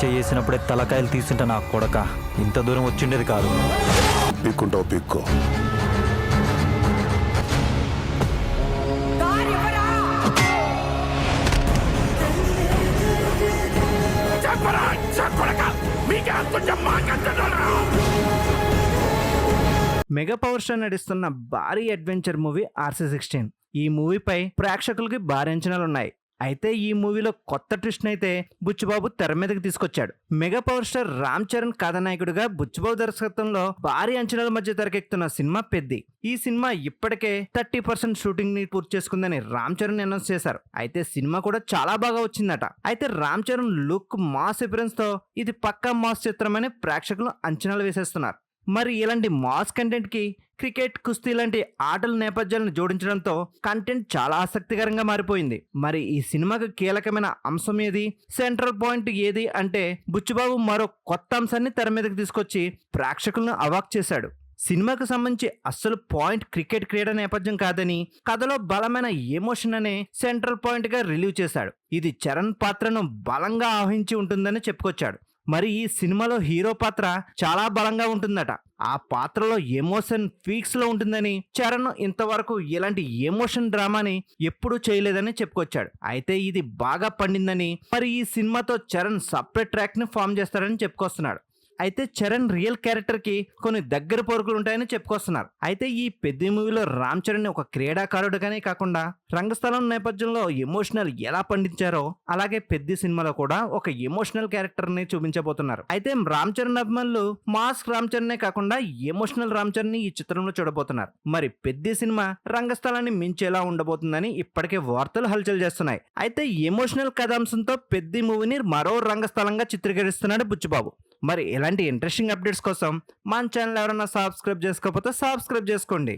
తెలిసినప్పుడే తలకాయలు తీసింట నా కొడక. ఇంత దూరం వచ్చిండేది కాదు. పిక్కుంటావు పిక్కో. మెగా పవర్ స్టార్ నటిస్తున్న భారీ అడ్వెంచర్ మూవీ ఆర్సీ సిక్స్టీన్. ఈ మూవీపై ప్రేక్షకులకి భారీ అంచనాలు ఉన్నాయి అయితే ఈ మూవీలో కొత్త ట్విస్ట్ అయితే బుచ్చిబాబు తెర మీదకి తీసుకొచ్చాడు. Mega power star Ram Charan కథానాయకుడిగా బుచ్చిబాబు దర్శకత్వంలో భారీ అంచనాల మధ్య తెరకెక్కుతున్న సినిమా పెద్ది. ఈ సినిమా ఇప్పటికే థర్టీ పర్సెంట్ షూటింగ్ని పూర్తి చేసుకుందని రామ్ చరణ్ అనౌన్స్ చేశారు. అయితే సినిమా కూడా చాలా బాగా వచ్చిందట. అయితే రామ్ చరణ్ లుక్ మాస్ అపిరెన్స్తో ఇది పక్కా మాస్ చిత్రమని ప్రేక్షకులు అంచనాలు వేసేస్తున్నారు. మరి ఇలాంటి మాస్ కంటెంట్కి క్రికెట్ కుస్తీ లాంటి ఆటల నేపథ్యాలను జోడించడంతో కంటెంట్ చాలా ఆసక్తికరంగా మారిపోయింది. మరి ఈ సినిమాకు కీలకమైన అంశం ఏది? సెంట్రల్ పాయింట్ ఏది? అంటే బుచ్చిబాబు మరో కొత్త అంశాన్ని తెర మీదకి తీసుకొచ్చి ప్రేక్షకులను అవాక్ చేశాడు. సినిమాకు సంబంధించి అస్సలు పాయింట్ క్రికెట్ క్రీడ నేపథ్యం కాదని కథలో బలమైన ఎమోషన్ అనే సెంట్రల్ పాయింట్గా రిలీవ్ చేశాడు. ఇది చరణ్ పాత్రను బలంగా ఆవహించి ఉంటుందని చెప్పుకొచ్చాడు. మరి ఈ సినిమాలో హీరో పాత్ర చాలా బలంగా ఉంటుందట. ఆ పాత్రలో ఎమోషన్ పీక్స్లో ఉంటుందని చరణ్ ఇంతవరకు ఇలాంటి ఎమోషన్ డ్రామాని ఎప్పుడూ చేయలేదని చెప్పుకొచ్చాడు. అయితే ఇది బాగా పండిందని మరి ఈ సినిమాతో చరణ్ సపరేట్ ట్రాక్ని ఫామ్ చేస్తాడని చెప్పుకొస్తున్నాడు. అయితే చరణ్ రియల్ క్యారెక్టర్కి కొన్ని దగ్గర పోరుకులు ఉంటాయని చెప్పుకొస్తున్నారు. అయితే ఈ పెద్ద మూవీలో రామ్ చరణ్ ఒక క్రీడాకారుడుగానే కాకుండా రంగస్థలం నేపథ్యంలో ఎమోషనల్ ఎలా పండించారో అలాగే పెద్ద సినిమాలో కూడా ఒక ఎమోషనల్ క్యారెక్టర్ని చూపించబోతున్నారు. అయితే రామ్ చరణ్ అభిమానులు మాస్క్ రామ్ చరణ్నే కాకుండా ఎమోషనల్ రామ్ చరణ్ ఈ చిత్రంలో చూడబోతున్నారు. మరి పెద్ద సినిమా రంగస్థలాన్ని మించేలా ఉండబోతుందని ఇప్పటికే వార్తలు హల్చల్ చేస్తున్నాయి. అయితే ఎమోషనల్ కథాంశంతో పెద్ద మూవీని మరో రంగస్థలంగా చిత్రీకరిస్తున్నాడు బుచ్చిబాబు. మరి ఇలాంటి ఇంట్రెస్టింగ్ అప్డేట్స్ కోసం మన ఛానల్ ఎవరైనా సబ్స్క్రైబ్ చేసుకోకపోతే సబ్స్క్రైబ్ చేసుకోండి.